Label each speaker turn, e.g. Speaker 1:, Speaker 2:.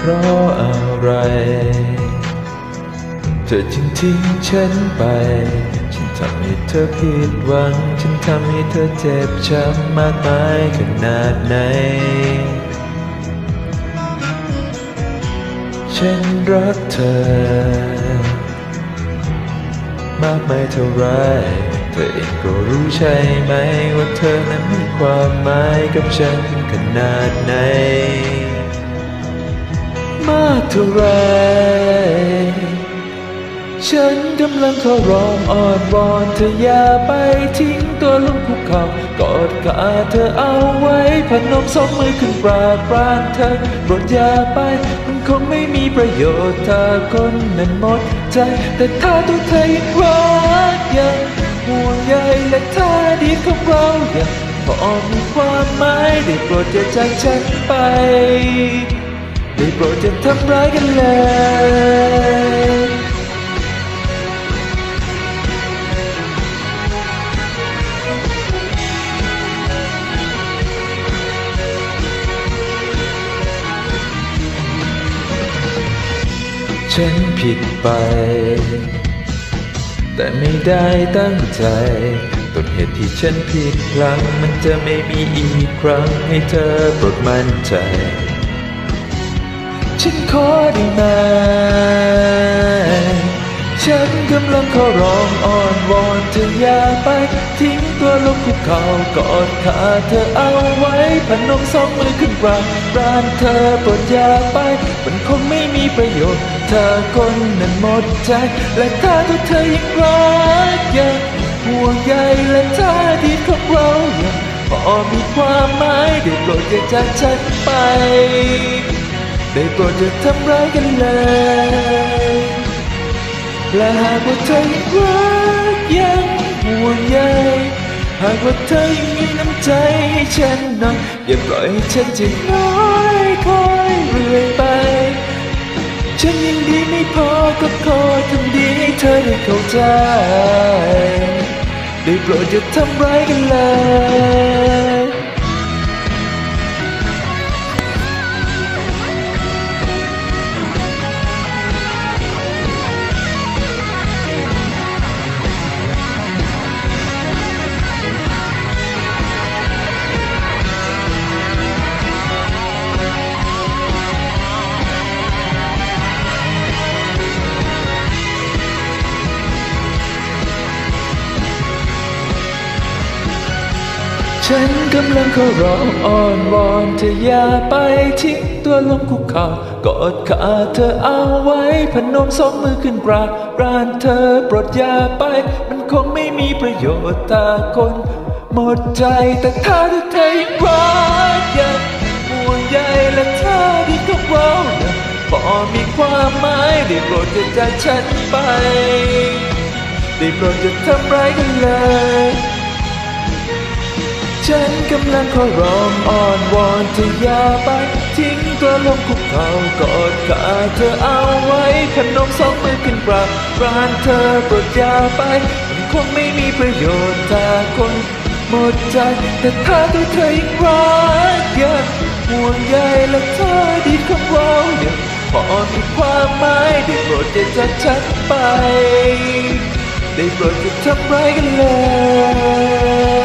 Speaker 1: พราะอะไร เธอจึงทิ้งฉันไป ฉันทำให้เธอผิดหวัง ฉันทำให้เธอเจ็บช้ำมากมายขนาดไหน ฉันรักเธอ มากมายเท่าไรเธอเองก็รู้ใช่ไหม ว่าเธอนั้นมีความหมายกับฉันขนาดไหน มากเท่าไร ฉันกำลังขอร้องอ้อนวอนเธออย่าไปทิ้งตัวลงภูเขากอดขาเธอเอาไว้พนมสองมือขึ้นปราบปรานเธอโปรดอย่าไป มันคงไม่มีประโยชน์ถ้าคนนั้นหมดใจ แต่ถ้าตัวเธอยังรักยังห่วงใยและท่าดีของเรายังพอมีความหมายได้โปรดอย่าจากฉันไป ได้โปรดจะทำร้ายกันเลยฉันผิดไป แต่ไม่ได้ตั้งใจต้นเหตุที่ฉันผิดพลั้งมันจะไม่มีอีกครั้งให้เธอโปรดมั่นใจ ฉันขอได้ไหม ฉันกำลังขอร้องอ้อนวอนเธออย่าไป ทิ้งตัวลงภูเขากอดขาเธอเอาไว้พนมสองมือขึ้นปรานปรานเธอโปรดอย่าไป มันคงไม่มีประโยชน์ เธอคนนั้นหมดใจ และถ้าตัวเธอยังรักยังห่วงใยและท่าทีของเรายังพอมีความหมายได้โปรดอย่าจากฉันไป ได้โปรดอย่าทำร้ายกันเลย และหากว่าเธอยังรักยังห่วงใยหากว่าเธอยังมีน้ำใจให้ฉันหน่อยอย่าปล่อยให้ฉันจะน้อยคอยเรื่อยไป ฉันยังดีไม่พอก็ขอทำดีให้เธอได้เข้าใจได้โปรดอย่าทำร้ายกันเลย ฉันกำลังขอร้องอ้อนวอนเธออย่าไปทิ้งตัวลงคุกเข่ากอดขาเธอเอาไว้พนมสองมือขึ้นปราบปรานเธอโปรดอย่าไป มันคงไม่มีประโยชน์ถ้าคนหมดใจแต่ถ้าเธอยังรักยังห่วงใยและท่าดีของเรายังพอมีความหมายได้โปรดจะจากฉันไปได้โปรดจะทำร้ายกันเลย ฉันกำลังขอร้องอ้อนวอนเธออย่าไปทิ้งตัวลงคุกเข่ากอดขาเธอเอาไว้ขนมสองมือขึ้นปราบปรานเธอโปรดอย่าไปมันคงไม่มีประโยชน์ถ้าคนหมดใจ แต่ถ้าตัวเธอยังรักยังห่วงใยและเธอดีของเรายังพอมีความหมายได้โปรดอย่าจากฉันไป ได้โปรดอย่าทำร้ายกันเลย